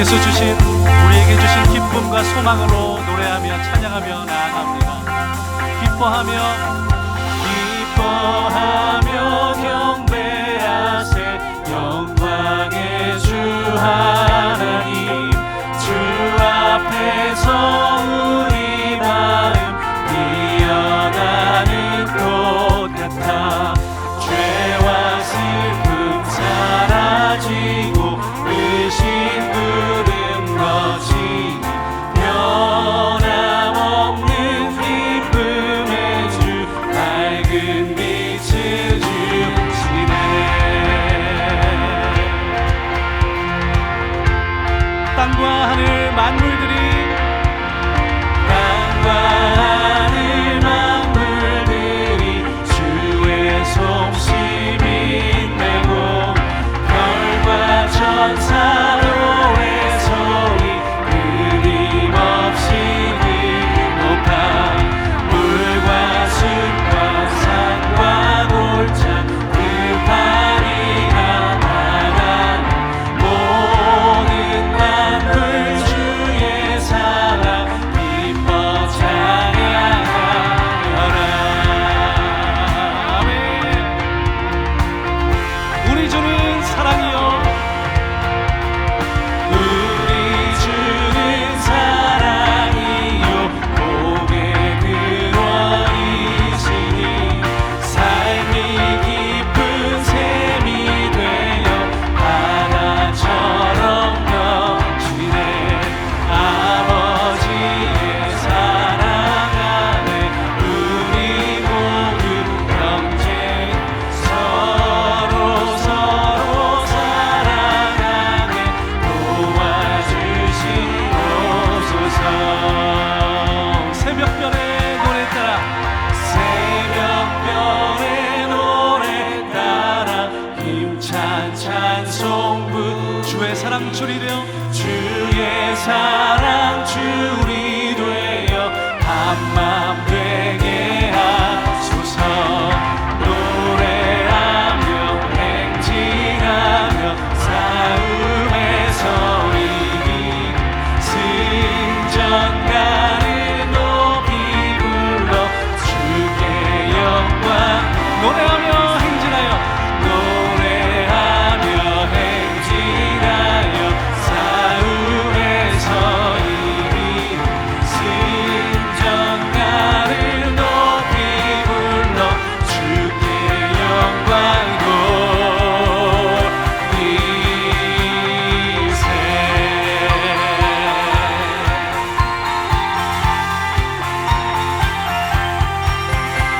주께서 주신 우리에게 주신 기쁨과 소망으로 노래하며 찬양하며 나아갑니다. 기뻐하며 기뻐하며 땅과 하늘 만물들이 땅과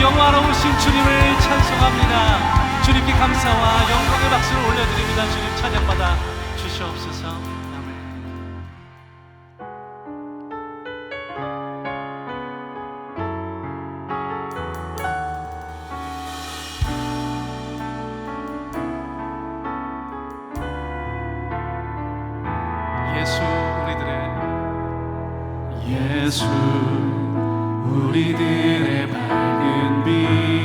영화로우신 주님을 찬송합니다. 주님께 감사와 영광의 박수를 올려드립니다. 주님 찬양받아 주시옵소서. 예수 우리들의 예수 우리들의 밝은 빛.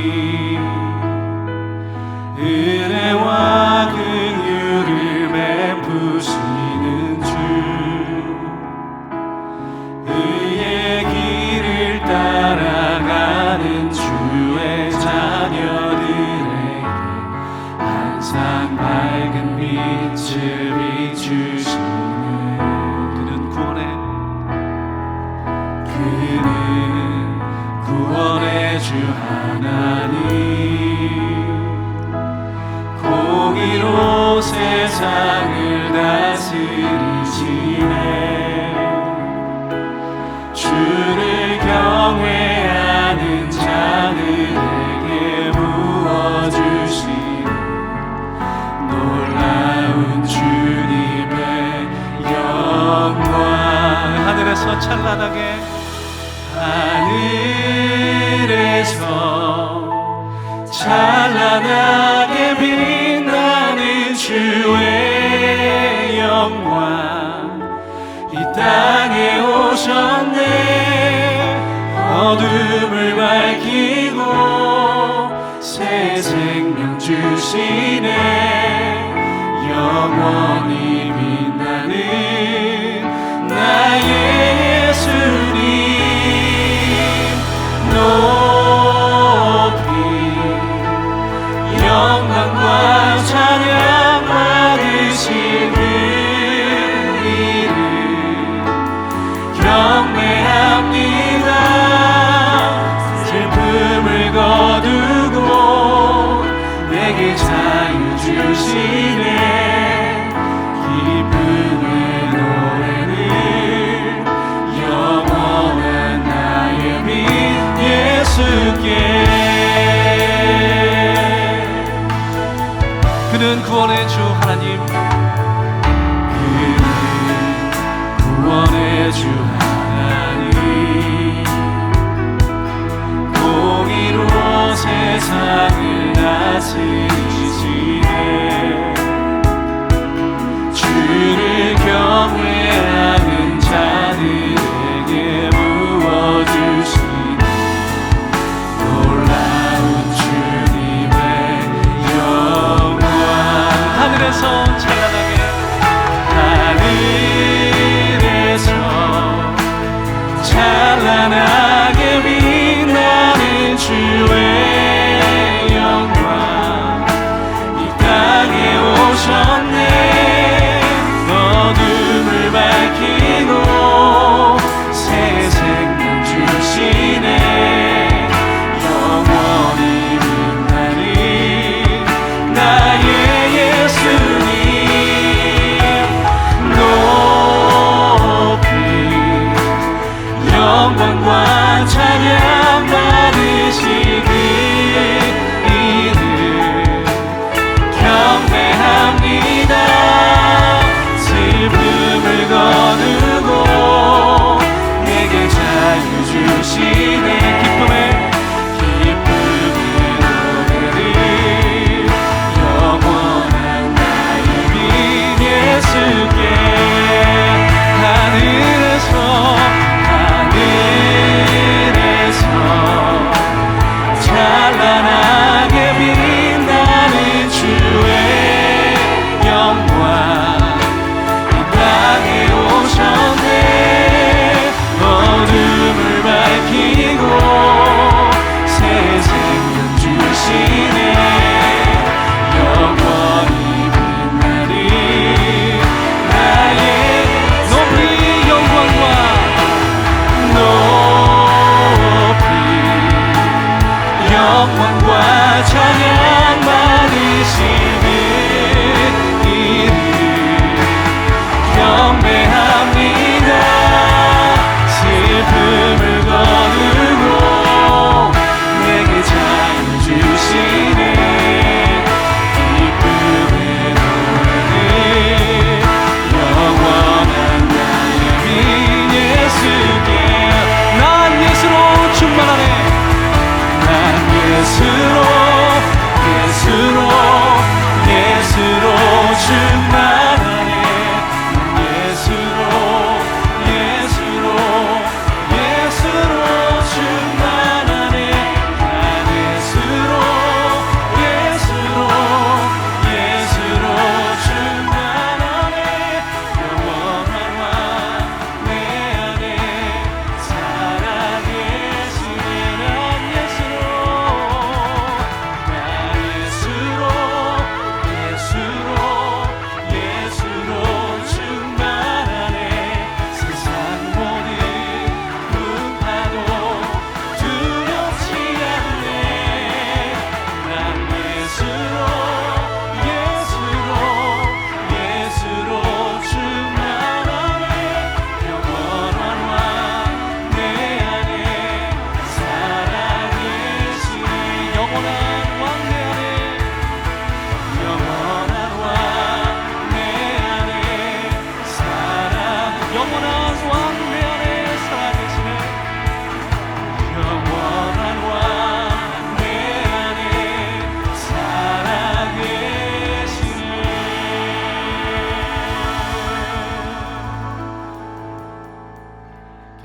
주를 경외하는 자들에게 부어주시는 놀라운 주님의 영광. 하늘에서 찬란하게. 어둠을 밝히고 새 생명 주시네. 영원히 see. 주시네 영광과 찬양만이시